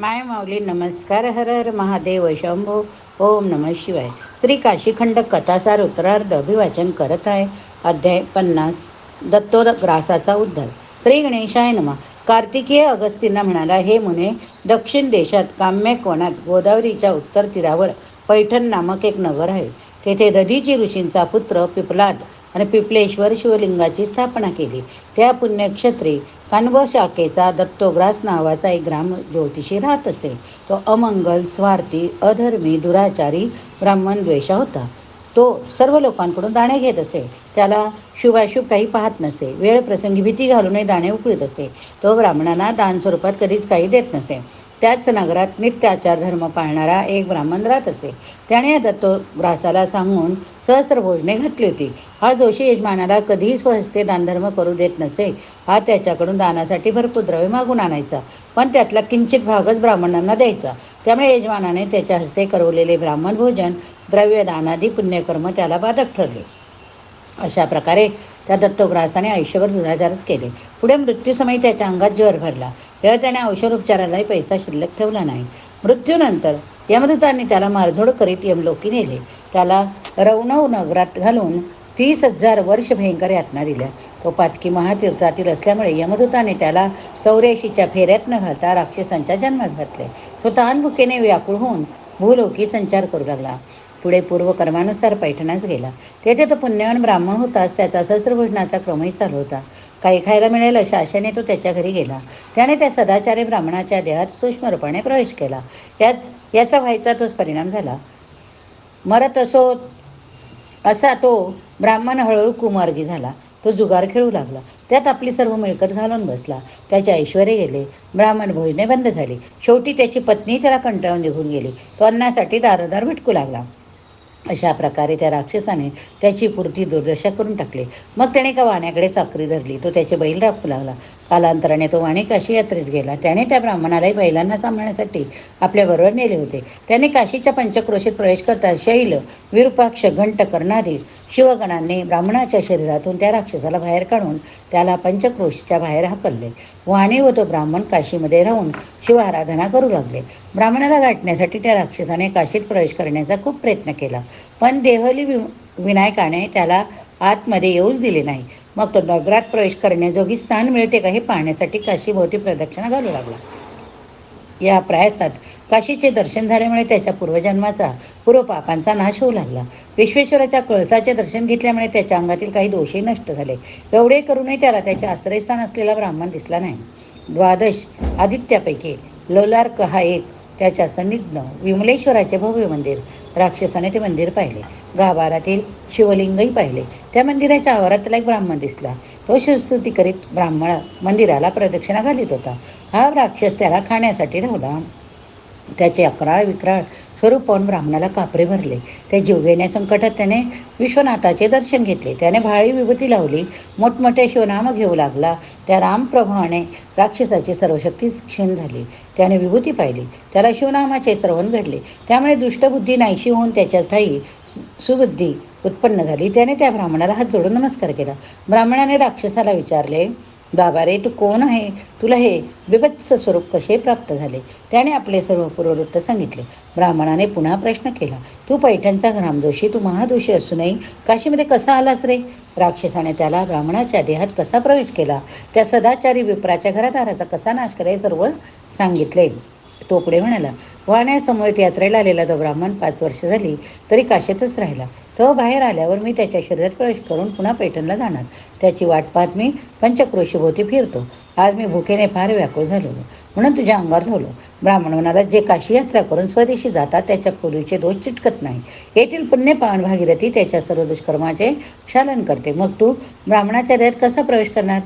माय माऊली नमस्कार हर हर महादेव शंभो ओम नम शिवाय. श्री काशीखंड कथासार उत्तरार्ध अभिवाचन करत आहे अध्याय पन्नास दत्तोद ग्रासाचा उद्धार. श्री गणेशाय नमा. कार्तिकीय अगस्तींना म्हणाला हे मुने दक्षिण देशात काम्यक वनात गोदावरीच्या उत्तर तीरावर पैठण नामक एक नगर आहे. तेथे दधीची ऋषींचा पुत्र पिपलाद आणि पिपलेश्वर शिवलिंगाची स्थापना केली. त्या पुण्यक्षत्री कानव शाखेचा दत्तोग्रास नावाचा एक ग्राम ज्योतिषी राहत असे. तो अमंगल स्वार्थी अधर्मी दुराचारी ब्राह्मण द्वेषा होता. तो सर्व लोकांकडून दाणे घेत असे. त्याला शुभाशुभ काही पाहत नसे. वेळ प्रसंगी भीती घालूनही दाणे उकळीत असे. तो ब्राह्मणांना दान स्वरूपात कधीच काही देत नसे. त्याच नगरात नित्याचार धर्म पाळणारा एक ब्राह्मण राहत असे. त्याने या दत्तोग्रासाला सांगून सहस्र भोजने घातली होती. हा जोशी यजमानाला कधीही स्वहस्ते दानधर्म करू देत नसे. हा त्याच्याकडून दानासाठी भरपूर द्रव्य मागून आणायचा. पण त्यातला किंचित भागच ब्राह्मणांना द्यायचा. त्यामुळे यजमानाने त्याच्या हस्ते करवलेले ब्राह्मण भोजन द्रव्य दानादी पुण्यकर्म त्याला बाधक ठरले. अशा प्रकारे त्या दत्तोग्रासाने आयुष्यभर दुराचारच केले. पुढे मृत्यूसमयी त्याच्या अंगात ज्वर भरला. तेव्हा त्याने औषधोपचारालाही पैसा शिल्लक ठेवला नाही. मृत्यूनंतर यमदूतांनी त्याला मारझोड करीत यमलोकी नेले. त्याला रवणव नगरात घालून तीस हजार वर्ष भयंकर यातना दिल्या. तो पातकी महातीर्थातील असल्यामुळे यमदूताने त्याला चौऱ्याऐंशीच्या फेऱ्यात न घालता राक्षसांच्या जन्मात घातले. तो तहानभुकेने व्याकुळ होऊन भूलोकी संचार करू लागला. पुढे पूर्वकर्मानुसार पैठणास गेला. तेथे तो पुण्यवान ब्राह्मण होताच त्याचा शस्त्रभोजनाचा क्रमही चालू होता. काही खायला मिळेल अशा आशेने तो त्याच्या घरी गेला. त्याने त्या सदाचारी ब्राह्मणाच्या देहात सूक्ष्मरूपाने प्रवेश केला. यात याचा व्हायचा तोच परिणाम झाला. मरत असो असा तो ब्राह्मण हळूहळू कुमार्गी झाला. तो जुगार खेळू लागला. त्यात आपली सर्व मिळकत घालून बसला. त्याचे ऐश्वर्य गेले. ब्राह्मण भोजने बंद झाली. शेवटी त्याची पत्नी त्याला कंटाळून निघून गेली. तो अन्नासाठी दारोदार भटकू लागला. अशा प्रकारे त्या राक्षसाने त्याची पुरती दुर्दशा करून टाकली. मग त्याने एका वाण्याकडे चाकरी धरली. तो त्याचे बैल राखू लागला. कालांतराने तो वाणी काशी यात्रेस गेला. त्याने त्या ब्राह्मणालाही बैलांना सांभाळण्यासाठी आपल्याबरोबर नेले होते. त्याने काशीच्या पंचक्रोशीत प्रवेश करता शैल विरूपाक्ष घंट करणारी शिवगणांनी ब्राह्मणाच्या शरीरातून त्या राक्षसाला बाहेर काढून त्याला पंचक्रोशीच्या बाहेर हकलले. वाणी व तो ब्राह्मण काशीमध्ये राहून शिवाराधना करू लागले. ब्राह्मणाला गाठण्यासाठी त्या राक्षसाने काशीत प्रवेश करण्याचा खूप प्रयत्न केला. पण देहली वि विनायकाने त्याला आतमध्ये येऊच दिले नाही. मग तो नगरात प्रवेश करण्याजोगी स्थान मिळते का? हे पाहण्यासाठी काशीभोवती प्रदक्षिणा घालू लागला. या प्रयासात काशीचे दर्शन झाल्यामुळे त्याच्या पूर्वजन्माचा पूर्वपापांचा नाश होऊ लागला. विश्वेश्वराच्या कळसाचे दर्शन घेतल्यामुळे त्याच्या अंगातील काही दोषही नष्ट झाले. एवढे करूनही त्याला त्याचे आश्रयस्थान असलेला ब्राह्मण दिसला नाही. द्वादश आदित्यापैकी लोलार्क हा एक त्याच्या सन्निग्न विमलेश्वराचे भव्य मंदिर राक्षसाने ते मंदिर पाहिले. गाभारातील शिवलिंगही पाहिले. त्या मंदिराच्या आवारात त्याला एक ब्राह्मण दिसला. तो शिवस्तुती करीत ब्राह्मण मंदिराला प्रदक्षिणा घालीत होता. हा राक्षस त्याला खाण्यासाठी धावला. त्याचे अकराळ विक्राळ स्वरूप पाहून ब्राह्मणाला कापरे भरले. ते जीवघेण्या संकटात त्याने विश्वनाथाचे दर्शन घेतले. त्याने भाळी विभूती लावली. मोठमोठे शिवनाम घेऊ लागला. त्या रामप्रभाने राक्षसाची सर्वशक्ती क्षीण झाली. त्याने विभूती पाहिली. त्याला शिवनामाचे श्रवण घडले. त्यामुळे दुष्टबुद्धी नाहीशी होऊन त्याच्या ठाई सु- सुबुद्धी उत्पन्न झाली. त्याने त्या ब्राह्मणाला हात जोडून नमस्कार केला. ब्राह्मणाने राक्षसाला विचारले बाबा रे तू कोण आहे? तुला हे बिभत्स स्वरूप कसे प्राप्त झाले? त्याने आपले सर्व पूर्ववृत्त सांगितले. ब्राह्मणाने पुन्हा प्रश्न केला तू पैठणचा ग्रामदोषी तू महादोषी असूनही काशीमध्ये कसा आलास रे? राक्षसाने त्याला ब्राह्मणाच्या देहात कसा प्रवेश केला? त्या सदाचारी विप्राच्या घरादाराचा कसा नाश करा हे सर्व सांगितले. तो पुढे म्हणाला वाण्यासमोर यात्रेला आलेला तो ब्राह्मण पाच वर्ष झाली तरी काशेतच राहिला. तो बाहेर आल्यावर मी त्याच्या शरीरात प्रवेश करून पुन्हा पैठणला जाणार. त्याची वाट पाहत मी पंचक्रोशीभोवती फिरतो. आज मी भुकेने फार व्याकुळ झालो म्हणून तुझ्या अंगावर धोलो ब्राह्मण म्हणाला जे काशी यात्रा करून स्वदेशी जातात त्याच्या पूर्वीचे दोष चिटकत नाही. येथील पुण्य पावन भागीरथी त्याच्या सर्व दुष्कर्माचे क्षालन करते. मग तू ब्राह्मणाच्या हृदयात कसा प्रवेश करणार?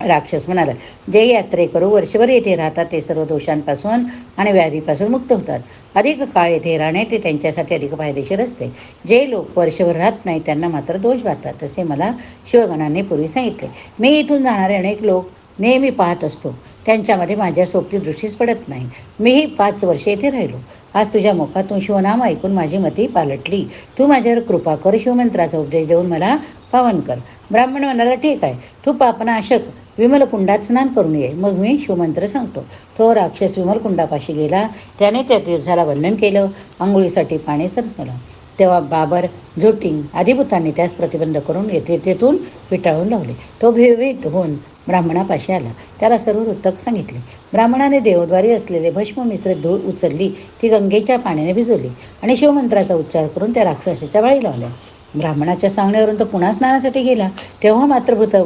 राक्षस म्हणाला जे यात्रेकरू वर्षभर येथे राहतात ते सर्व दोषांपासून आणि व्याधीपासून मुक्त होतात. अधिक काळ येथे राहणे ते त्यांच्यासाठी अधिक फायदेशीर असते. जे लोक वर्षभर राहत नाही त्यांना मात्र दोष बाधतात तसे मला शिवगणांनी पूर्वी सांगितले. मी इथून जाणारे अनेक लोक नेहमी पाहत असतो. त्यांच्यामध्ये माझ्या सोबती दृष्टीच पडत नाही. मीही पाच वर्षे येथे राहिलो. आज तुझ्या मुखातून शिवनाम ऐकून माझी मती पालटली. तू माझ्यावर कृपा कर शिवमंत्राचा उपदेश देऊन मला पावन कर. ब्राह्मण म्हणाला ठीक आहे. तू पापनाशक विमल कुंडात स्नान करून ये. मग मी शिवमंत्र सांगतो. तो राक्षस विमल कुंडापाशी गेला. त्याने त्या तीर्थाला वंदन केलं. आंघोळीसाठी पाणी सरसवलं तेव्हा बाबर झोटिंग आदिभूतांनी त्यास प्रतिबंध करून येथे तेथून पिटाळून लावले. तो भयभीत होऊन ब्राह्मणापाशी आला. त्याला सर्व वृत्तक सांगितले. ब्राह्मणाने देवद्वारी असलेले भस्म मिश्र धूळ उचलली. ती गंगेच्या पाण्याने भिजवली आणि शिवमंत्राचा उच्चार करून त्या राक्षसाच्या बाळी लावल्या. ब्राह्मणाच्या सांगण्यावरून तो पुन्हा स्नानासाठी गेला. तेव्हा मात्र भूत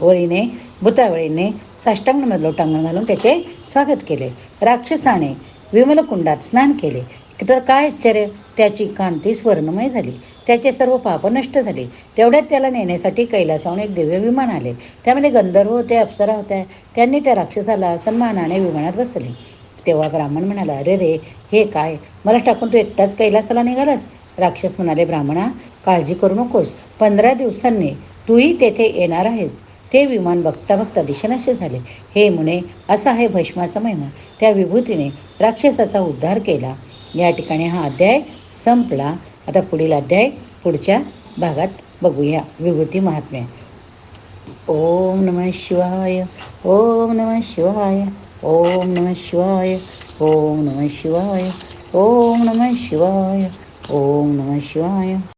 वळीने भूतावळीने साष्टांगमधलं लोटांगण घालून त्याचे स्वागत केले. राक्षसाने विमलकुंडात स्नान केले. तर काय आश्चर्य? त्याची कांती स्वर्णमय झाली. त्याचे सर्व पाप नष्ट झाले. तेवढ्यात त्याला नेण्यासाठी कैलासाहून एक दिव्य विमान आले. त्यामध्ये गंधर्व होते अप्सरा होत्या. त्यांनी त्या राक्षसाला सन्मानाने विमानात बसवले. तेव्हा ब्राह्मण म्हणाला अरे रे हे काय? मला टाकून तू एकटाच कैलासाला निघालास? राक्षस म्हणाले ब्राह्मणा काळजी करू नकोस. पंधरा दिवसांनी तूही तेथे येणार आहेस. ते विमान बघता बघता दिशेनाशे झाले. हे मुने असा आहे भस्माचा महिमा. त्या विभूतीने राक्षसाचा उद्धार केला. या ठिकाणी हा अध्याय संपला. आता पुढील अध्याय पुढच्या भागात बघूया. विभूती महात्म्य. ओम नमः शिवाय ओम नमः शिवाय ओम नमः शिवाय ओम नमः शिवाय ओम नमः शिवाय ओम नमः शिवाय.